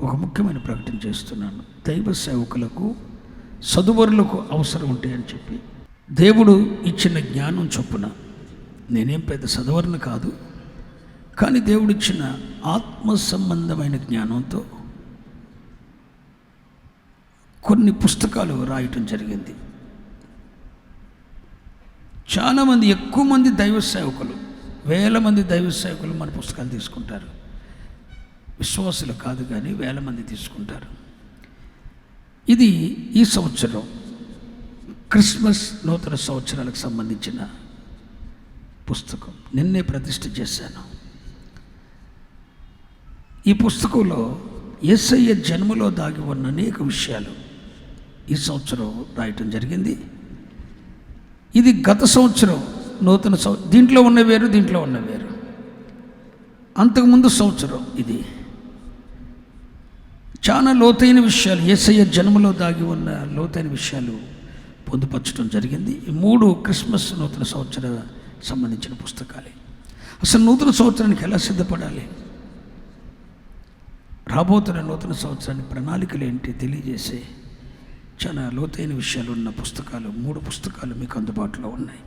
ఒక ముఖ్యమైన ప్రకటన చేస్తున్నాను. దైవ సేవకులకు సదువరులకు అవసరం ఉంటాయని చెప్పి. దేవుడు ఇచ్చిన జ్ఞానం చొప్పున నేనేం పెద్ద సదువరుని కాదు కానీ దేవుడిచ్చిన ఆత్మ సంబంధమైన జ్ఞానంతో కొన్ని పుస్తకాలు రాయటం జరిగింది. చాలామంది ఎక్కువ మంది దైవ సేవకులు వేల మంది దైవ సేవకులు మన పుస్తకాలు తీసుకుంటారు. విశ్వాసులు కాదు కానీ వేల మంది తీసుకుంటారు. ఇది ఈ సంవత్సరం క్రిస్మస్ నూతన సంవత్సరాలకు సంబంధించిన పుస్తకం. నిన్నే ప్రతిష్ఠ చేశాను. ఈ పుస్తకంలో ఎస్ఐయ జన్మలో దాగి ఉన్న అనేక విషయాలు ఈ సంవత్సరం రాయటం జరిగింది. ఇది గత సంవత్సరం నూతన సంవ దీంట్లో ఉన్న వేరు దీంట్లో ఉన్న వేరు. అంతకుముందు సంవత్సరం ఇది. చాలా లోతైన విషయాలు. ఏసయ్య జన్మలో దాగి ఉన్న లోతైన విషయాలు పొందుపరచడం జరిగింది. ఈ మూడు క్రిస్మస్ నూతన సంవత్సర సంబంధించిన పుస్తకాలే. అసలు నూతన సంవత్సరానికి ఎలా సిద్ధపడాలి? రాబోతున్న నూతన సంవత్సరానికి ప్రణాళికలు ఏంటి తెలియజేసే చాలా లోతైన విషయాలు ఉన్న పుస్తకాలు. మూడు పుస్తకాలు మీకు అందుబాటులో ఉన్నాయి.